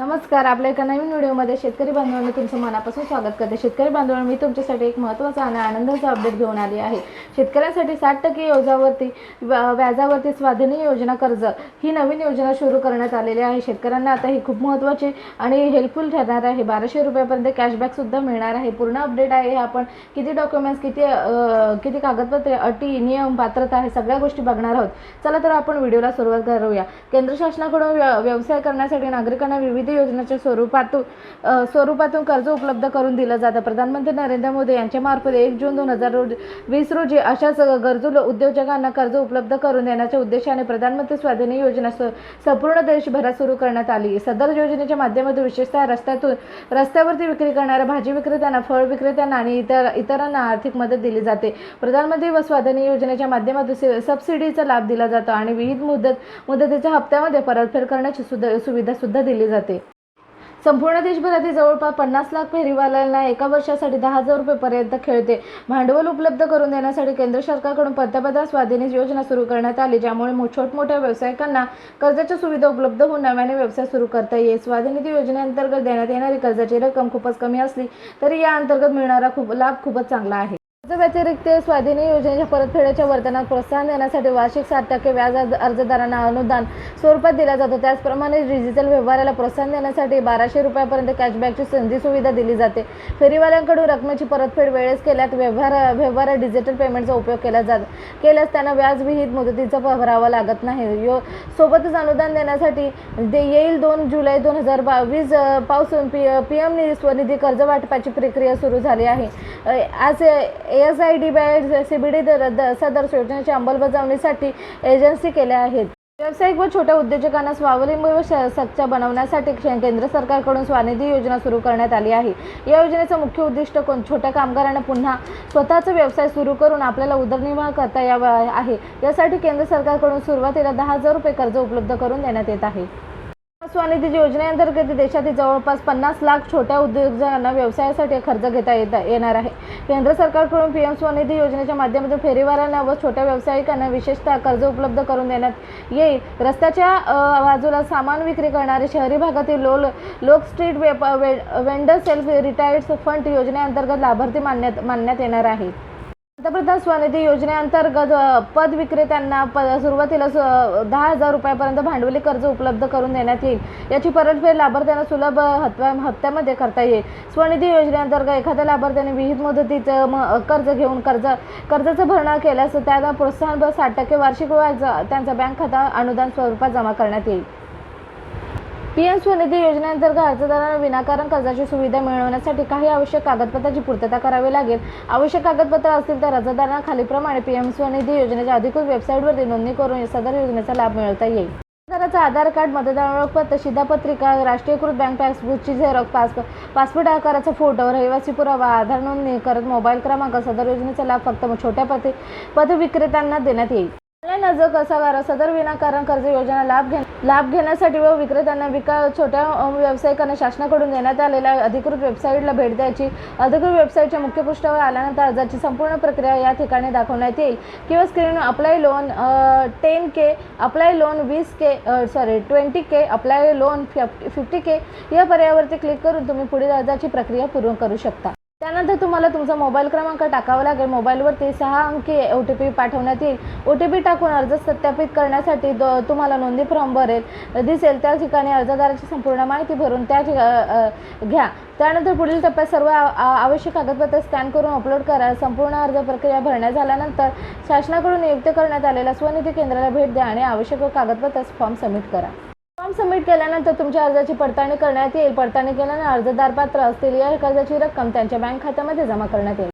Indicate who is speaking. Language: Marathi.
Speaker 1: नमस्कार आपल्या एका नवीन व्हिडिओमध्ये शेतकरी बांधवांनी तुमचं मनापासून स्वागत करते. शेतकरी बांधवांनी मी तुमच्यासाठी एक महत्त्वाचा आणि आनंदाचा अपडेट घेऊन आली आहे. शेतकऱ्यांसाठी साठ टक्के योजावरती व्या- व्याजावरती स्वाधीनी योजना कर्ज ही नवीन योजना सुरू करण्यात आलेली आहे. शेतकऱ्यांना आता ही खूप महत्त्वाची आणि हेल्पफुल ठरणार आहे. बाराशे रुपयापर्यंत कॅशबॅकसुद्धा मिळणार आहे. पूर्ण अपडेट आहे. हे आपण किती डॉक्युमेंट्स किती किती कागदपत्रे अटी नियम पात्रता आहे सगळ्या गोष्टी बघणार आहोत. चला तर आपण व्हिडिओला सुरुवात करूया. केंद्र शासनाकडून व्यवसाय करण्यासाठी नागरिकांना विविध योजनांच्या स्वरूपातून स्वरूपातून कर्ज उपलब्ध करून दिलं जातं. प्रधानमंत्री नरेंद्र मोदी यांच्यामार्फत एक जून दोन हजार रोज वीस रोजी अशाच गरजू उद्योजकांना कर्ज उपलब्ध करून देण्याच्या उद्देशाने प्रधानमंत्री स्वाधीनी योजना संपूर्ण देशभरात सुरू करण्यात आली. सदर योजनेच्या माध्यमातून विशेषतः रस्त्यातून रस्त्यावरती विक्री करणाऱ्या भाजी विक्रेत्यांना फळ विक्रेत्यांना आणि इतर इतरांना आर्थिक मदत दिली जाते. प्रधानमंत्री व स्वाधीनी योजनेच्या माध्यमातून से- सबसिडीचा लाभ दिला जातो आणि विविध मुदत मुदतीच्या हप्त्यामध्ये परतफेड करण्याची सुद्धा सुविधा सुद्धा दिली जाते. संपूर्ण देशभरातील जवळपास पन्नास लाख फेरीवाल्यांना एका वर्षासाठी दहा हजार रुपयेपर्यंत खेळते. भांडवल उपलब्ध करून देण्यासाठी केंद्र सरकारकडून पंतप्रधान स्वाधीनी योजना सुरू करण्यात आली ज्यामुळे मो- छोटमोठ्या व्यावसायिकांना कर्जाच्या सुविधा उपलब्ध होऊन नव्याने व्यवसाय सुरू करता येईल. स्वाधीनिधी योजनेअंतर्गत देण्यात येणारी कर्जाची रक्कम खूपच कमी असली तरी या अंतर्गत मिळणारा खूप लाभ खूपच चांगला आहे. व्यतिरिक्त स्वाधीनी योजनेच्या परतफेडीच्या वर्तनात प्रोत्साहन देण्यासाठी वार्षिक सात टक्के व्याज अर्जदारांना अनुदान स्वरूपात दिला जातो. त्याचप्रमाणे डिजिटल व्यवहाराला प्रोत्साहन देण्यासाठी बाराशे रुपयापर्यंत कॅशबॅकची संधी सुविधा दिली जाते. फेरीवाल्यांकडून रकमेची परतफेड वेळेस केल्यात व्यवहार व्यवहार डिजिटल पेमेंटचा उपयोग केला जात केल्यास त्यांना व्याजविहित मुदतीचा भरावा लागत नाही. यो सोबतच अनुदान देण्यासाठी दे येईल दोन जुलै दोन हजार बावीसपासून पी पी एम स्वनिधी कर्ज वाटपाची प्रक्रिया सुरू झाली आहे. आज A S I D by C B D सदर योजनेच्या अंमलबजावणीसाठी एजन्सी केल्या आहेत. व्यावसायिक व छोट्या उद्योजकांना स्वावलंबी व सच्चा बनवण्यासाठी केंद्र सरकारकडून स्वानिधी योजना सुरू करण्यात आली आहे. या योजनेचं मुख्य उद्दिष्ट कोण छोट्या कामगारांना पुन्हा स्वतःचा व्यवसाय सुरू करून आपल्याला उदरनिर्वाह करता यावा आहे. यासाठी केंद्र सरकारकडून सुरुवातीला दहा हजार रुपये कर्ज उपलब्ध करून देण्यात येत आहे. स्वनिधी योजनेअंतर्गत देशातील जवळपास पन्नास लाख छोट्या उद्योजकांना व्यवसायासाठी कर्ज घेता येता येणार आहे. केंद्र सरकारकडून पी एम स्वनिधी योजनेच्या माध्यमातून फेरीवाल्यांना व छोट्या व्यावसायिकांना विशेषतः कर्ज उपलब्ध करून देण्यात येईल. रस्त्याच्या बाजूला सामान विक्री करणारे शहरी भागातील लोल लोक स्ट्रीट वेप वे वेंडर सेल्फ रिटायर्ड फंड योजनेअंतर्गत लाभार्थी मानण्यात मानण्यात येणार आहे. पंतप्रधान स्वनिधी योजनेअंतर्गत पद विक्रेत्यांना प सुरुवातीला स- दहा हजार रुपयापर्यंत भांडवली कर्ज उपलब्ध करून देण्यात येईल. याची परतफेड लाभार्थ्यांना सुलभ हप्त्या हप्त्यामध्ये करता येईल. स्वनिधी योजनेअंतर्गत एखाद्या लाभार्थ्याने विहित मुदतीचं म- कर्ज घेऊन कर्ज कर्जाचं भरणा केल्यास त्यांना प्रोत्साहन साठ टक्के वार्षिक व्याज त्यांचा बँक खाता अनुदान स्वरूपात जमा करण्यात येईल. पी एम स्वनिधी योजनेअंतर्गत अर्जदारांना विनाकारण कर्जाची सुविधा मिळवण्यासाठी काही आवश्यक कागदपत्राची पूर्तता करावी लागेल. आवश्यक कागदपत्र असतील तर अर्जदारांना खालीप्रमाणे पी एम स्वनिधी योजनेच्या अधिकृत वेबसाईटवरती नोंदणी करून सदर योजनेचा लाभ मिळवता येईल. अर्जदाराचं आधार कार्ड मतदार ओळखपत्र शिधापत्रिका राष्ट्रीयकृत बँक पासबुकची झेरॉक्स पासपोर्ट पासपोर्ट आकाराचा फोटो रहिवासी पुरावा आधार नोंदणी करत मोबाईल क्रमांक सदर योजनेचा लाभ फक्त छोट्या पती पद विक्रेत्यांना देण्यात येईल. ऑनलाईन अर्ज कसा करा सदर विनाकारण कर्ज योजना लाभ घे लाभ घेण्यासाठी व विक्रेत्यांना विका छोट्या व्यावसायिकांना शासनाकडून देण्यात आलेल्या अधिकृत वेबसाईटला भेट द्यायची. अधिकृत वेबसाईटच्या मुख्य पृष्ठावर आल्यानंतर अर्जाची संपूर्ण प्रक्रिया या ठिकाणी दाखवण्यात येईल. किंवा screen apply loan ten K apply loan वीस K sorry twenty K apply loan fifty K या पर्यायावरती क्लिक करून तुम्ही पुढील अर्जाची प्रक्रिया पूर्ण करू शकता. त्यानंतर तुम्हाला तुमचा मोबाईल क्रमांक टाकावा लागेल. मोबाईलवरती सहा अंकी ओ टी पी पाठवण्यात येईल. ओ टी पी टाकून अर्ज सत्यापित करण्यासाठी द तुम्हाला नोंदणी फॉर्म भरेल. दिसेल त्या ठिकाणी अर्जदाराची संपूर्ण माहिती भरून त्या ठिका घ्या. त्यानंतर पुढील टप्प्यात सर्व आवश्यक कागदपत्र स्कॅन करून अपलोड करा. संपूर्ण अर्ज प्रक्रिया भरण्यात झाल्यानंतर शासनाकडून नियुक्त करण्यात आलेल्या स्वनिधी केंद्राला भेट द्या आणि आवश्यक कागदपत्र फॉर्म सबमिट करा. फॉर्म सबमिट केल्यानंतर तुमच्या अर्जाची पडताळणी करण्यात येईल. पडताळणी केल्यानंतर अर्जदार पात्र असतील या कर्जाची रक्कम त्यांच्या बँक खात्यामध्ये जमा करण्यात येईल.